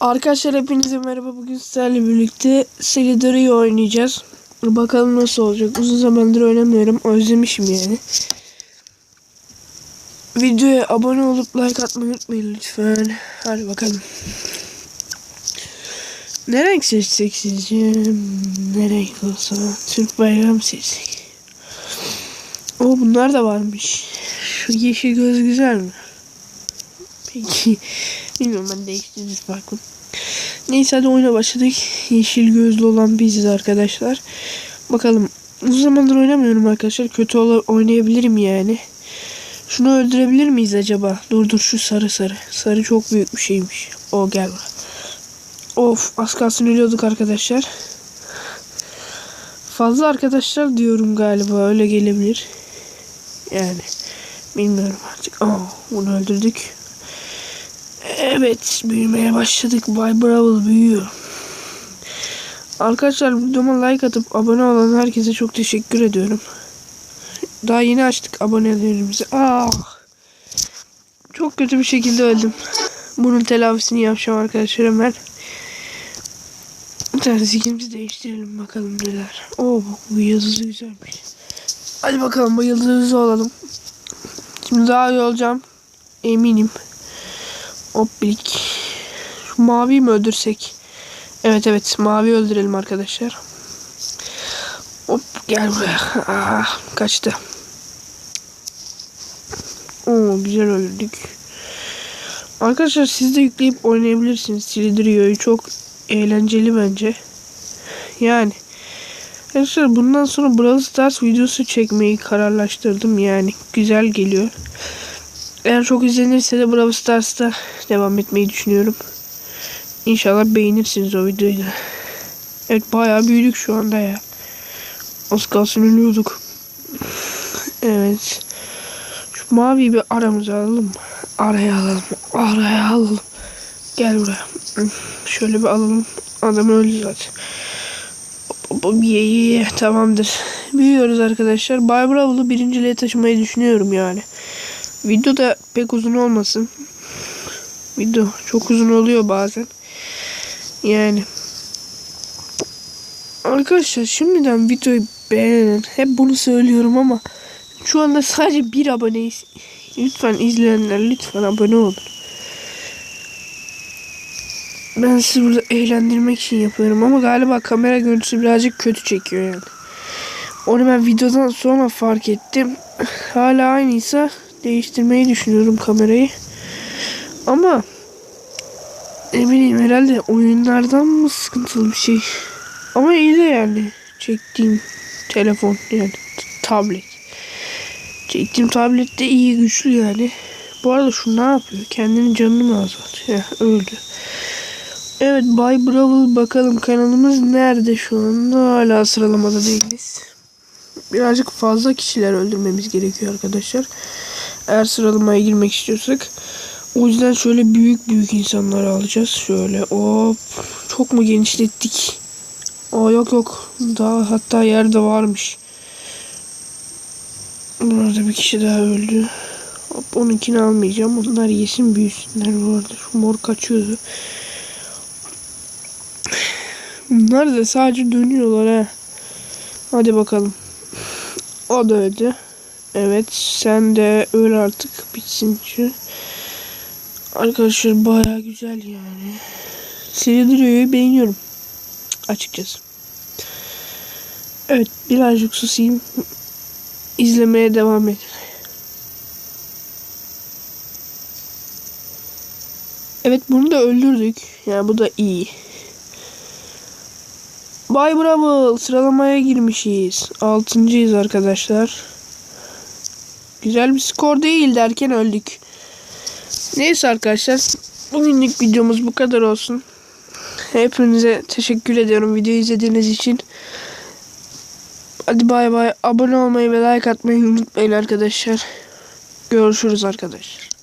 Arkadaşlar hepinize merhaba. Bugün sizlerle birlikte Solidary'yi oynayacağız. Bakalım nasıl olacak. Uzun zamandır oynamıyorum. Özlemişim yani. Videoya abone olup like atmayı unutmayın lütfen. Hadi bakalım. Ne renk seçsek sizce? Ne renk olsa? Türk bayrağı mı seçsek? O bunlar da varmış. Şu yeşil göz güzel mi? Peki. Bilmiyorum ben değiştiririz farklı. Neyse hadi oyuna başladık. Yeşil gözlü olan biziz arkadaşlar. Bakalım. Uzun zamandır oynamıyorum arkadaşlar. Kötü oynayabilirim yani. Şunu öldürebilir miyiz acaba? Dur dur şu sarı sarı. Sarı çok büyük bir şeymiş. O gel. Of az kalsın ölüyorduk arkadaşlar. Fazla arkadaşlar diyorum galiba. Öyle gelebilir. Yani. Bilmiyorum artık. Oh, bunu öldürdük. Evet büyümeye başladık. Bay Bravo büyüyor. Arkadaşlar videoma like atıp abone olan herkese çok teşekkür ediyorum. Daha yeni açtık abonelerimizi. Ah! Çok kötü bir şekilde öldüm. Bunun telafisini yapacağım arkadaşlar hemen. Skinimizi değiştirelim bakalım neler. Oo bu yıldızı güzelmiş. Hadi bakalım bu yıldızı olalım. Şimdi daha iyi olacağım. Eminim. Hoplik. Şu maviyi mi öldürsek? Evet evet mavi öldürelim arkadaşlar. Hop gel buraya. Ah, kaçtı. Oo güzel öldürdük. Arkadaşlar siz de yükleyip oynayabilirsiniz. Silidrio'yu çok eğlenceli bence. Yani. Arkadaşlar bundan sonra Brawl Stars videosu çekmeyi kararlaştırdım yani. Güzel geliyor. Eğer çok izlenirse de Brawl Stars'ta devam etmeyi düşünüyorum. İnşallah beğenirsiniz o videoyu da. Evet bayağı büyüdük şu anda ya. Az kalsın ölüyorduk. Evet. Şu mavi bir aramıza alalım? Araya alalım. Araya alalım. Gel buraya. Şöyle bir alalım. Adam öldü zaten. Tamamdır. Büyüyoruz arkadaşlar. Bay Bravos'u birinciliğe taşımayı düşünüyorum yani. Video da pek uzun olmasın. Video çok uzun oluyor bazen. Yani. Arkadaşlar şimdiden videoyu beğenin. Hep bunu söylüyorum ama şu anda sadece bir aboneyiz. Lütfen izleyenler lütfen abone olun. Ben sizi burada eğlendirmek için yapıyorum ama galiba kamera görüntüsü birazcık kötü çekiyor yani. Onu ben videodan sonra fark ettim. Hala aynıysa değiştirmeyi düşünüyorum kamerayı. Ama ne bileyim herhalde oyunlardan mı sıkıntılı bir şey. Ama iyi de yani çektiğim telefon yani tablet. Çektiğim tablet de iyi güçlü yani. Bu arada şu ne yapıyor? Kendinin canını mı azaltıyor? öldü. Evet Bay Bravo bakalım kanalımız nerede şu anda? Hala sıralamada değiliz. Birazcık fazla kişiler öldürmemiz gerekiyor arkadaşlar. Eğer sıralamaya girmek istiyorsak. O yüzden şöyle büyük büyük insanları alacağız. Şöyle hop. Çok mu genişlettik? Aa yok yok. Daha hatta yerde varmış. Burada bir kişi daha öldü. Hop onunkini almayacağım. Onlar yesin büyüsünler bu arada. Şu mor kaçıyordu. Bunlar da sadece dönüyorlar ha. Hadi bakalım. O da öldü. Evet sen de öl artık bitsin şu. Arkadaşlar baya güzel yani. Silidrio'yu beğeniyorum. Açıkçası. Evet birazcık susayım. İzlemeye devam edin. Evet bunu da öldürdük. Yani bu da iyi. Bay Bravo sıralamaya girmişiz. Altıncıyız arkadaşlar. Güzel bir skor değil derken öldük. Neyse arkadaşlar. Bugünlük videomuz bu kadar olsun. Hepinize teşekkür ediyorum videoyu izlediğiniz için. Hadi bay bay. Abone olmayı ve like atmayı unutmayın arkadaşlar. Görüşürüz arkadaşlar.